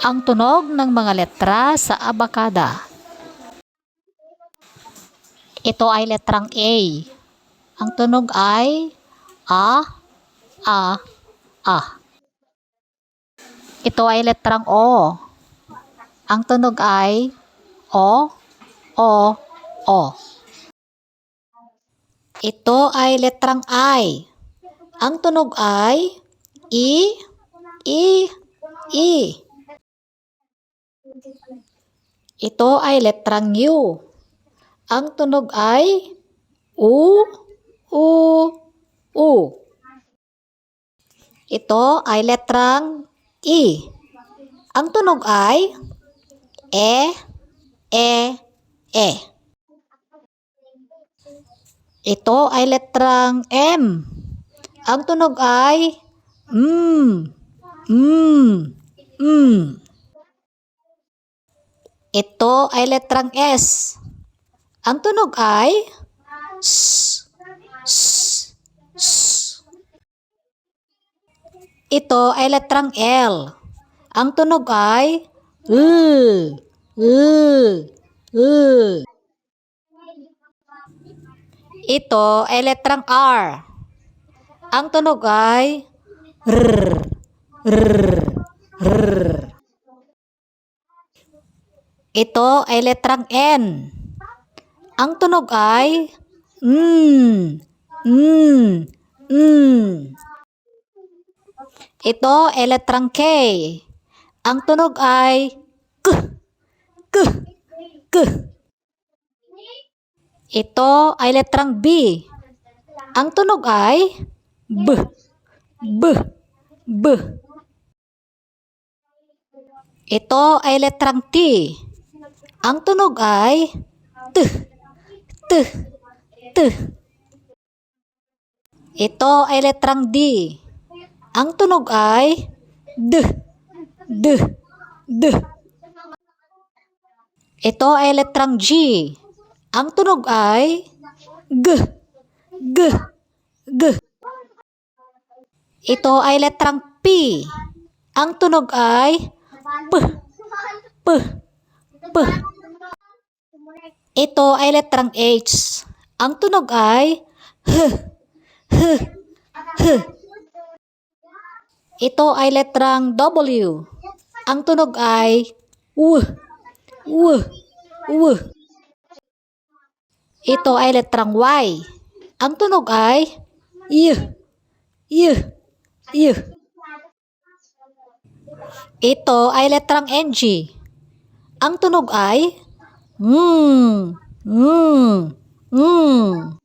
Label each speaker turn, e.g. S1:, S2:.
S1: Ang tunog ng mga letra sa abakada. Ito ay letrang A. Ang tunog ay A, A, A. Ito ay letrang O. Ang tunog ay O, O, O. Ito ay letrang I. Ang tunog ay I, I, I. Ito ay letrang U. Ang tunog ay U, U, U. Ito ay letrang I. Ang tunog ay E, E, E. Ito ay letrang M. Ang tunog ay M, M, M. Ito ay letrang S. Ang tunog ay S, S, S. Ito ay letrang L. Ang tunog ay L, L, L. Ito ay letrang R. Ang tunog ay R, R, R. Ito ay letrang N. Ang tunog ay N, N, N. Ito ay letrang K. Ang tunog ay K, K, K. Ito ay letrang B. Ang tunog ay B, B, B. Ito ay letrang T. Ang tunog ay T, T, T. Ito ay letrang D. Ang tunog ay D, D, D. Ito ay letrang G. Ang tunog ay G, G, G. Ito ay letrang P. Ang tunog ay P, P. Ito ay letrang H. Ang tunog ay H, H, H. Ito ay letrang W. Ang tunog ay W, W, W. Ito ay letrang Y. Ang tunog ay Y, Y, Y. Ito ay letrang NG. Ang tunog ay 嗯嗯嗯。